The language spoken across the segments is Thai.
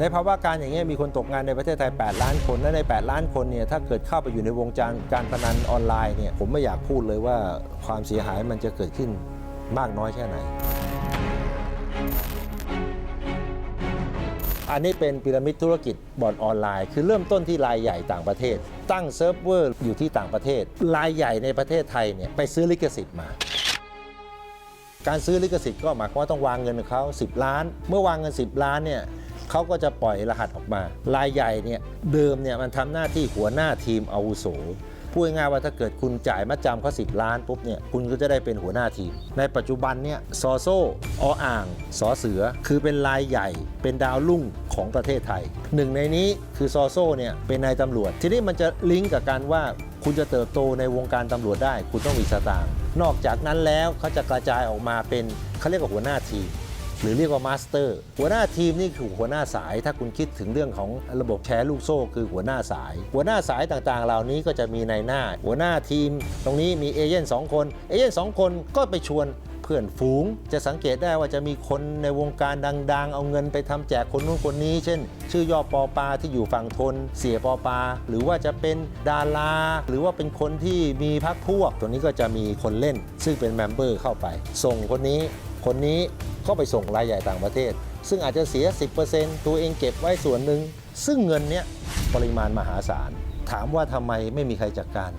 ในภาวะการอย่างเงี้ยมีคนตกงานในประเทศไทย 8 ล้านคน และใน 8 ล้านคนเนี่ยถ้าเกิดเข้าไปอยู่ในวงการการพนันออนไลน์เนี่ยผมไม่อยากพูดเลยว่าความเสียหายมันจะเกิดขึ้นมากน้อยแค่ไหน อันนี้เป็นพีระมิดธุรกิจบ่อนออนไลน์ คือเริ่มต้นที่รายใหญ่ต่างประเทศ ตั้งเซิร์ฟเวอร์อยู่ที่ต่างประเทศ รายใหญ่ในประเทศไทยเนี่ยไปซื้อลิขสิทธิ์มาการซื้อลิขสิทธิ์ก็หมายความว่าต้องวางเงินเขา 10 ล้าน เมื่อวางเงิน 10 ล้านเนี่ย เขาก็จะปล่อยรหัสออกมา รายใหญ่เนี่ยเดิมเนี่ยมันทำหน้าที่หัวหน้าทีมอาวุโสพูดง่ายว่าถ้าเกิดคุณจ่ายมัดจำเขา10ล้านปุ๊บเนี่ยคุณก็จะได้เป็นหัวหน้าทีม ในปัจจุบันเนี่ยซอโซออ่างสอเสือ คือเป็นรายใหญ่เป็นดาวรุ่งของประเทศไทย หนึ่งในนี้คือซอโซเนี่ยเป็นนายตำรวจ ทีนี้มันจะลิงก์กับการว่าคุณจะเติบโตในวงการตำรวจได้ คุณต้องมีสตางค์นอกจากนั้นแล้วเขาจะกระจายออกมาเป็นเขาเรียกว่าหัวหน้าทีม หรือเรียกว่ามาสเตอร์หัวหน้าทีมนี่คือหัวหน้าสาย ถ้าคุณคิดถึงเรื่องของระบบแชร์ลูกโซ่คือหัวหน้าสาย หัวหน้าสายต่างๆ เหล่านี้ก็จะมีในหน้า หัวหน้าทีม ตรงนี้มีเอเย่นสองคนเอเย่นสองคนก็ไปชวน พื่อนฝูง จะสังเกตได้ว่าจะมีคนในวงการดัง ๆ เอาเงินไปทำแจกคนนู้นคนนี้ เช่น ชื่อย่อปอปาที่อยู่ฝั่งทน เสียปอปา หรือว่าจะเป็นดารา หรือว่าเป็นคนที่มีพักพวก ตัวนี้ก็จะมีคนเล่น ซึ่งเป็นเมมเบอร์เข้าไป ส่งคนนี้ คนนี้ก็ไปส่งรายใหญ่ต่างประเทศ ซึ่งอาจจะเสีย 10%ตัวเองเก็บไว้ส่วนหนึ่งซึ่งเงินเนี้ยปริมาณมหาศาลถามว่าทำไมไม่มีใครจัดการ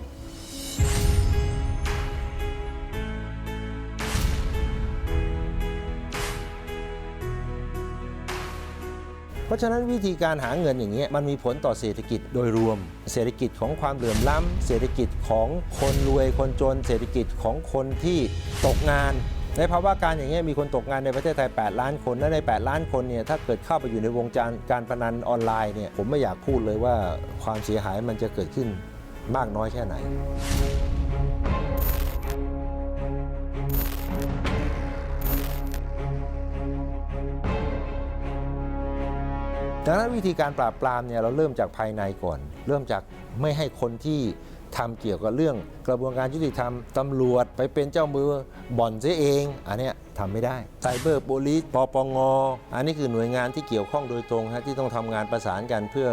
เพราะฉะนั้นวิธีการหาเงินอย่างเงี้ยมันมีผลต่อเศรษฐกิจโดยรวม เศรษฐกิจของความเหลื่อมล้ำเศรษฐกิจของคนรวยคนจน เศรษฐกิจของคนที่ตกงาน ในภาวะการอย่างเงี้ยมีคนตกงานในประเทศไทย 8 ล้านคน และใน 8 ล้านคนเนี่ยถ้าเกิดเข้าไปอยู่ในวงการการพนันออนไลน์เนี่ยผมไม่อยากพูดเลยว่าความเสียหายมันจะเกิดขึ้นมากน้อยแค่ไหน ดังนั้นวิธีการปราบปรามเนี่ยเราเริ่มจากภายในก่อน เริ่มจากไม่ให้คนที่ทำเกี่ยวกับเรื่องกระบวนการยุติธรรมตำรวจไปเป็นเจ้ามือบ่อนเสียเอง อันเนี้ยทำไม่ได้ไซเบอร์โ i ลิสปปงอันนี้คือหน่วยงานที่เกี่ยวข้องโดยตรงฮะที่ต้องทำงานประสานกันเพื่อ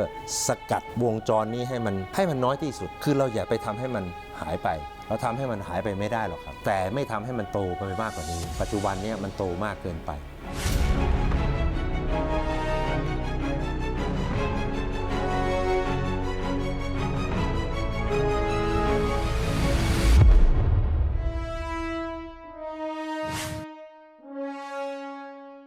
สกัดวงจรนี้ให้มันให้มันน้อยที่สุด คือเราอย่าไปทำให้มันหายไป เราทำให้มันหายไปไม่ได้หรอกครับ แต่ไม่ทำให้มันโตไปมากกว่านี้ ปัจจุบันเนี้มันโตมากเกินไป